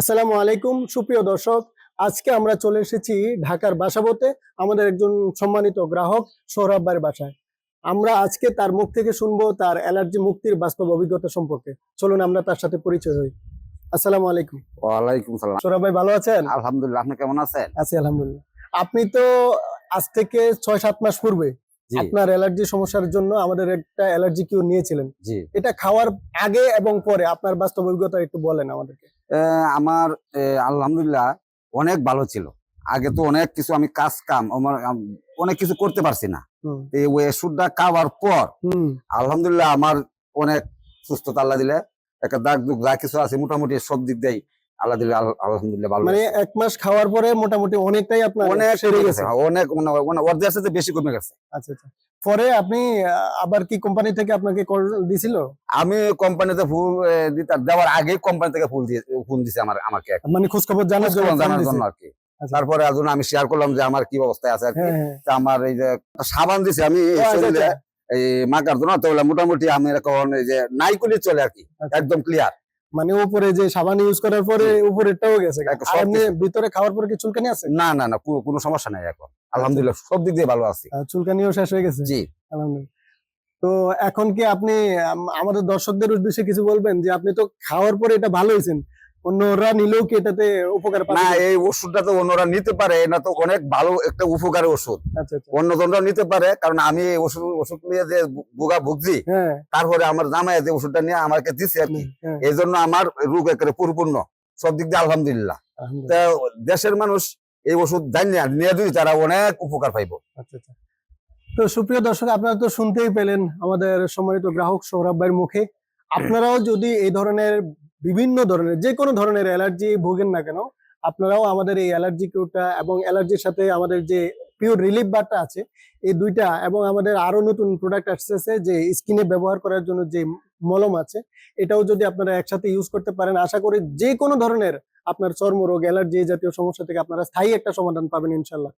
আসসালামু আলাইকুম সুপ্রিয় দর্শক। আজকে আমরা চলে এসেছি ঢাকার বাসাবোতে আমাদের একজন সম্মানিত গ্রাহক সৌরভ বাসায়। আমরা আজকে তার মুখ থেকে শুনব তার অ্যালার্জি মুক্তির বাস্তব অভিজ্ঞতা সম্পর্কে। চলুন আমরা তার সাথে পরিচয় হই। আসসালামু আলাইকুম। ওয়ালাইকুম সালাম। সৌরভ ভাই ভালো আছেন? আলহামদুলিল্লাহ আপনি কেমন আছেন? আছি আলহামদুলিল্লাহ। আপনি তো আজ থেকে ছয় সাত মাস পূর্বে আপনার অ্যালার্জি সমস্যার জন্য আমাদের একটা অ্যালার্জি কিউ নিয়েছিলেন। এটা খাওয়ার আগে এবং পরে আপনার বাস্তব অভিজ্ঞতা একটু বলেন আমাদেরকে। আমার আলহামদুলিল্লাহ অনেক ভালো ছিল। আগে তো অনেক কিছু আমি কাজ কাম আমার অনেক কিছু করতে পারছি না। এই ওষুধটা খাওয়ার পর আলহামদুলিল্লাহ আমার অনেক সুস্থতা আল্লাহ দিলে। একটা দাগ দুগ যা কিছু আছে মোটামুটি সব দিক দিয়ে আলহামদুলিল্লাহ ভালো মানে এক মাস খাওয়ার পরে মোটামুটি অনেকটাই আপনার অনেক সেরে গেছে। গেছে অনেক অর্ধেক সাথে বেশি কমে গেছে। আচ্ছা আচ্ছা। পরে আপনি আবার কি কোম্পানি থেকে আপনাকে কল দিছিল? আমি কোম্পানিতে ফুল দেওয়ার আগে কোম্পানি থেকে ফুল দিয়ে ফোন দিছে আমার আমাকে মানে খোঁজ খবর জানার জন্য জানার জন্য। আর কি। আচ্ছা। তারপরে একজন আমি শেয়ার করলাম যে আমার কি অবস্থায় আছে আর কি। হ্যাঁ হ্যাঁ। আমার এই যে সাবান দিছে আমি আচ্ছা, আচ্ছা। এই মাকার জন্য তো মোটামুটি আমি এখন এই যে নাইকুলি চলে আর কি। একদম ক্লিয়ার মানে উপরে যে সাবান ইউজ করার পরে উপরেরটাও গেছে। কিছু। ভিতরে খাওয়ার পরে কি চুলকানি আছে? না না না কোনো- সমস্যা নাই এখন। আলহামদুলিল্লাহ সব দিক দিয়ে ভালো আছি। চুলকানিও শেষ হয়ে গেছে? জি। আলহামদুলিল্লাহ। তো এখন কি আপনি আমাদের দর্শকদের উদ্দেশ্যে কিছু বলবেন যে আপনি তো খাওয়ার পরে এটা ভালো হয়েছেন অন্যরা নিলেও কি এটাতে উপকার না এই ওষুধটা তো অন্যরা নিতে পারে এটা তো অনেক ভালো একটা উপকারী ওষুধ। আচ্ছা আচ্ছা। নিতে পারে কারণ আমি এই ওষুধ ওষুধ নিয়ে যে ভোগা ভুগছি হ্যাঁ। তারপরে আমার জামাই যে ওষুধটা নিয়ে আমাকে দিছে আর কি। হ্যাঁ এই জন্য আমার রোগ একেবারে পরিপূর্ণ সব দিক দিয়ে আলহামদুলিল্লাহ। তা দেশের মানুষ এই ওষুধ জানিয়ে নিয়ে দিই তারা অনেক উপকার পাইব। আচ্ছা আচ্ছা। তো সুপ্রিয় দর্শক আপনারা তো শুনতেই পেলেন আমাদের সম্মানিত গ্রাহক সৌরভ ভাইয়ের মুখে। আপনারাও যদি এই ধরনের বিভিন্ন ধরনের, যে কোনো ধরনের অ্যালার্জি ভোগেন না কেন, আপনারাও আমাদের এই অ্যালার্জি কিউটা এবং অ্যালার্জির সাথে আমাদের যে পিওর রিলিফ বারটা আছে, এই দুইটা এবং আমাদের আরও নতুন প্রোডাক্ট আসতেছে যে স্কিনে ব্যবহার করার জন্য যে মলম আছে, এটাও যদি আপনারা একসাথে ইউজ করতে পারেন, আশা করি যে কোনো ধরনের আপনার চর্মরোগ অ্যালার্জি জাতীয় সমস্যা থেকে আপনারা স্থায়ী একটা সমাধান পাবেন ইনশাল্লাহ